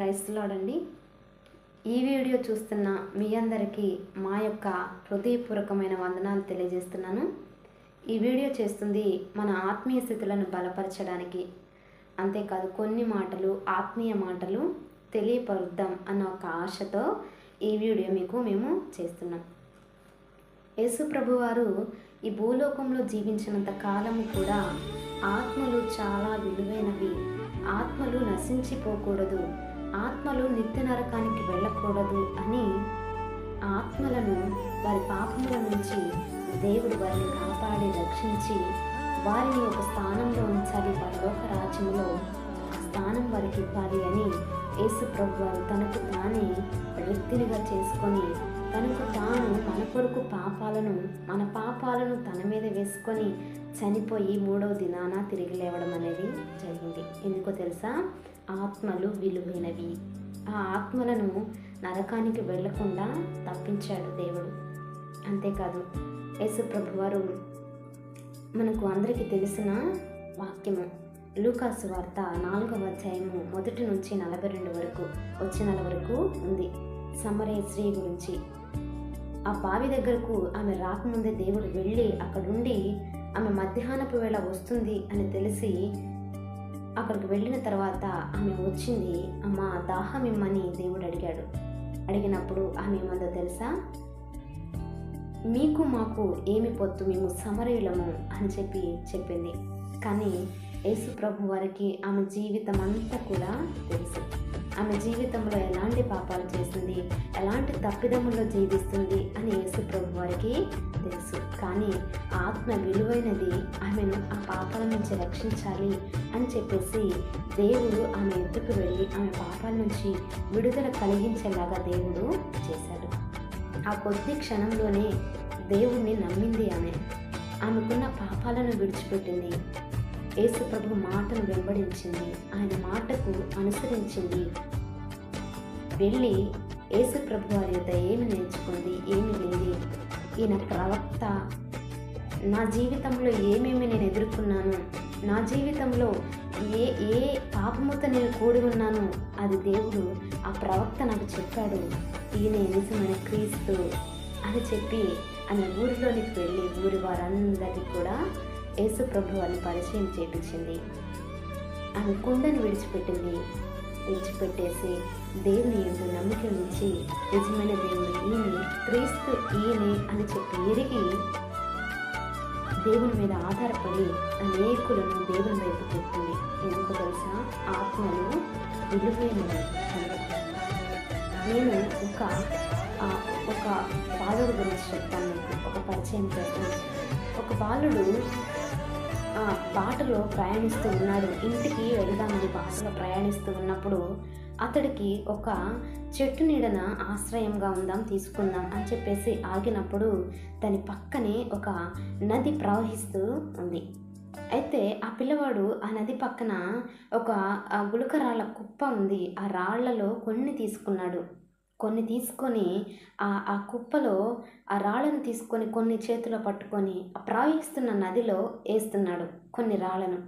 క్రైస్తలాడండి. ఈ వీడియో చూస్తున్న మీ అందరికీ మా యొక్క హృదయపూర్వకమైన వందనాలు తెలియజేస్తున్నాను. ఈ వీడియో చేస్తుంది మన ఆత్మీయ స్థితులను బలపరచడానికి. అంతేకాదు కొన్ని మాటలు ఆత్మీయ మాటలు తెలియపరుద్దాం అన్న ఒక ఆశతో ఈ వీడియో మీకు మేము చేస్తున్నాం. యేసు ప్రభువారు ఈ భూలోకంలో జీవించినంత కాలము కూడా ఆత్మలు చాలా విలువైనవి. ఆత్మలు నశించిపోకూడదు. ఆత్మలు నిత్య నరకానికి వెళ్ళకూడదు అని ఆత్మలను వారి పాపముల నుంచి దేవుడు వారిని కాపాడి రక్షించి వారిని ఒక స్థానంలో ఉంచాలి. పరలోక రాజ్యంలో ఆ స్థానం వారికి ఇవ్వాలి అని యేసు ప్రభు తనకు తానే వ్యక్తినిగా చేసుకొని తనకు తాను మన కొరకు పాపాలను మన పాపాలను తన మీద వేసుకొని చనిపోయి మూడవ దినాన తిరిగి లేవడం అనేది జరిగింది. ఎందుకో తెలుసా? ఆత్మలు విలువైనవి. ఆ ఆత్మలను నరకానికి వెళ్ళకుండా తప్పించాడు దేవుడు. అంతేకాదు యేసుప్రభు వారు మనకు అందరికీ తెలిసిన వాక్యము. లూకాసు వార్త నాలుగవ అధ్యాయము మొదటి నుంచి నలభై రెండు వరకు వచ్చిన వరకు ఉంది. సమరయ స్త్రీ గురించి. ఆ బావి దగ్గరకు ఆమె రాకముందే దేవుడు వెళ్ళి అక్కడుండి ఆమె మధ్యాహ్నపు వేళ వస్తుంది అని తెలిసి అక్కడికి వెళ్ళిన తర్వాత ఆమె వచ్చింది అమ్మ దాహం ఇమ్మని దేవుడు అడిగాడు. అడిగినప్పుడు ఆమె ఏమందో తెలుసా? మీకు మాకు ఏమి పొత్తు మేము సమరయులము అని చెప్పి చెప్పింది. కానీ యేసు ప్రభు వారికి ఆమె జీవితం అంతా కూడా తెలుసు. ఆమె జీవితంలో ఎలాంటి పాపాలు చేసింది ఎలాంటి తప్పిదముల్లో జీవిస్తుంది అని యేసు ప్రభు వారికి తెలుసు. కానీ ఆత్మ విలువైనది ఆమెను ఆ పాపాల నుంచి రక్షించాలి అని చెప్పేసి దేవుడు ఆమె ఎద్దుకు వెళ్ళి ఆమె పాపాల నుంచి విడుదల కలిగించేలాగా దేవుడు చేశాడు. ఆ కొద్ది క్షణంలోనే దేవుణ్ణి నమ్మింది ఆమె. ఆమెకున్న పాపాలను విడిచిపెట్టింది. యేసుప్రభు మాటను వెంబడించింది. ఆయన మాటకు అనుసరించింది. వెళ్ళి యేసుప్రభు వారి యొక్క ఏమి నేర్చుకుంది. ఏమి లేదు. ఈయన ప్రవక్త. నా జీవితంలో ఏమేమి నేను ఎదుర్కొన్నాను? నా జీవితంలో ఏ ఏ పాపముతో నేను కూడి ఉన్నాను? అది దేవుడు ఆ ప్రవక్త నాకు చెప్పాడు. ఈయన నిజమైన క్రీస్తు అని చెప్పి ఆమె ఊరిలోనికి వెళ్ళి ఊరి వారందరికీ కూడా యేసు ప్రభు అని పరిచయం చేపించింది. ఆమె కుండను విడిచిపెట్టింది. విడిచిపెట్టేసి దేవుని ఎందు నమ్మిక ఉంచి నిజమైన దేవుని ఈయన క్రీస్తు ఈయనే అని చెప్పి ఎరిగి దేవుని మీద ఆధారపడి అనేకులను దేవుని వైపు చెప్తుంది ఎందుకు తెలుసా? ఆత్మలు విలువైన నేను ఒక ఒక బాలుడు గురించి చెప్తాను మీకు. ఒక పరిచయం చేస్తాను. ఒక బాలుడు బాటలో ప్రయాణిస్తూ ఉన్నాడు. ఇంటికి వెళదామని బాటలో ప్రయాణిస్తూ ఉన్నప్పుడు అతడికి ఒక చెట్టు నీడన ఆశ్రయంగా ఉందాం తీసుకుందాం అని చెప్పేసి ఆగినప్పుడు దాని పక్కనే ఒక నది ప్రవహిస్తూ ఉంది. అయితే ఆ పిల్లవాడు ఆ నది పక్కన ఒక ఆ గుళకరాళ్ళ కుప్ప ఉంది. ఆ రాళ్ళలో కొన్ని తీసుకున్నాడు. కొన్ని తీసుకొని ఆ కుప్పలో ఆ రాళ్ళను తీసుకొని కొన్ని చేతిలో పట్టుకొని ఆ ప్రవహిస్తున్న నదిలో వేస్తున్నాడు కొన్ని రాళ్ళను.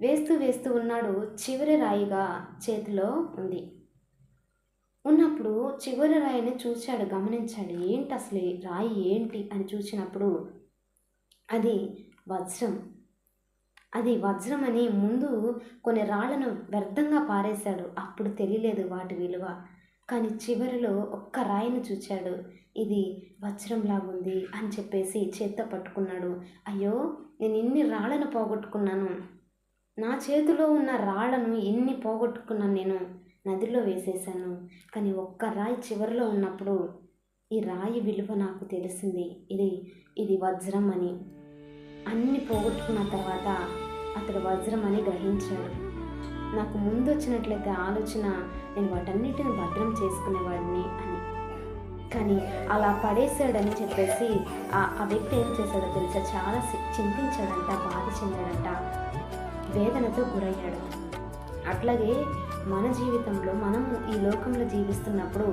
వేస్తూ వేస్తూ ఉన్నాడు చివరి రాయిగా చేతిలో ఉంది. ఉన్నప్పుడు చివరి రాయిని చూశాడు గమనించాడు ఏంటి అసలు రాయి ఏంటి? అని చూసినప్పుడు అది వజ్రం. అది వజ్రం అని ముందు కొన్ని రాళ్ళను వ్యర్థంగా పారేశాడు. అప్పుడు తెలియలేదు వాటి విలువ. కానీ చివరిలో ఒక్క రాయిని చూచాడు. ఇది వజ్రంలాగుంది అని చెప్పేసి చేత్తో పట్టుకున్నాడు. అయ్యో నేను ఇన్ని రాళ్ళను పోగొట్టుకున్నాను. నా చేతిలో ఉన్న రాళ్ళను ఎన్ని పోగొట్టుకున్నాను నేను? నదిలో వేసేసాను కానీ ఒక్క రాయి చివరిలో ఉన్నప్పుడు ఈ రాయి విలువ నాకు తెలిసింది. ఇది ఇది వజ్రం అని. అన్ని పోగొట్టుకున్న తర్వాత అతడు వజ్రం అని గ్రహించాడు. నాకు ముందు వచ్చినట్లయితే ఆలోచన నేను వాటన్నిటిని భద్రం చేసుకునేవాడిని అని. కానీ అలా పడేశాడని చెప్పేసి ఆ ఆ వ్యక్తి ఏం చేశాడో తెలుసా? చాలా చింతించాడంట బాధ చెందాడంట వేదనతో గురయ్యాడు. అట్లాగే మన జీవితంలో మనము ఈ లోకంలో జీవిస్తున్నప్పుడు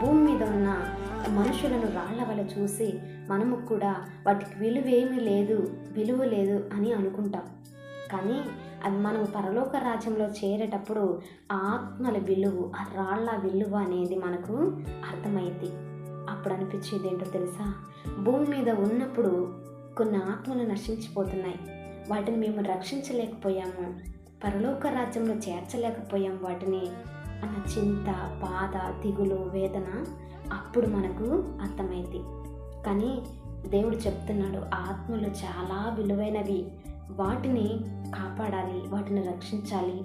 భూమి మీద ఉన్న మనుషులను రాళ్ళ వల్ల చూసి మనము కూడా వాటికి విలువేమీ లేదు విలువ లేదు అని అనుకుంటాం. కానీ అది మనం పరలోక రాజ్యంలో చేరేటప్పుడు ఆత్మల విలువ ఆ రాళ్ళ విలువ అనేది మనకు అర్థమైంది. అప్పుడు అనిపించేది ఏంటో తెలుసా? భూమి మీద ఉన్నప్పుడు కొన్ని ఆత్మలు నశించిపోతున్నాయి. వాటిని మేము రక్షించలేకపోయాము. పరలోక రాజ్యంలో చేర్చలేకపోయాం వాటిని అన్న చింత బాధ దిగులు వేదన అప్పుడు మనకు అర్థమైంది. కానీ దేవుడు చెప్తున్నాడు ఆత్మలు చాలా విలువైనవి. వాటిని కాపాడాలి వాటిని రక్షించాలి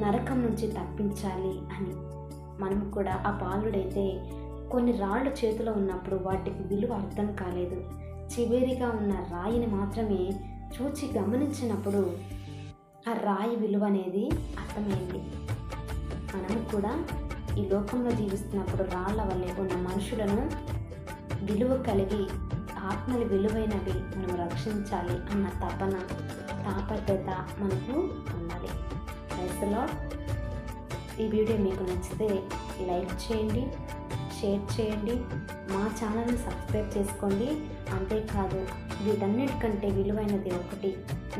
నరకం నుంచి తప్పించాలి అని. మనం కూడా ఆ బాలుడైతే కొన్ని రాళ్ళు చేతిలో ఉన్నప్పుడు వాటికి విలువ అర్థం కాలేదు. చివరిగా ఉన్న రాయిని మాత్రమే చూచి గమనించినప్పుడు ఆ రాయి విలువ అనేది అర్థమైంది. మనము కూడా ఈ లోకంలో జీవిస్తున్నప్పుడు రాళ్ళ వల్లే ఉన్న మనుషులను విలువ కలిగి ఆత్మలు విలువైనవి మనం రక్షించాలి అన్న తపన తాపత్రత మనకు ఉండాలి. రైతులో ఈ వీడియో మీకు నచ్చితే లైక్ చేయండి షేర్ చేయండి మా ఛానల్ని సబ్స్క్రైబ్ చేసుకోండి. అంతేకాదు వీటన్నిటికంటే విలువైనది ఒకటి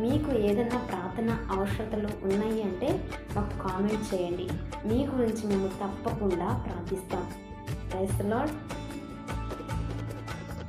మీకు ఏదైనా ప్రార్థన అవసరతలు ఉన్నాయి అంటే మాకు కామెంట్ చేయండి. మీ గురించి మేము తప్పకుండా ప్రార్థిస్తాం. Rice lord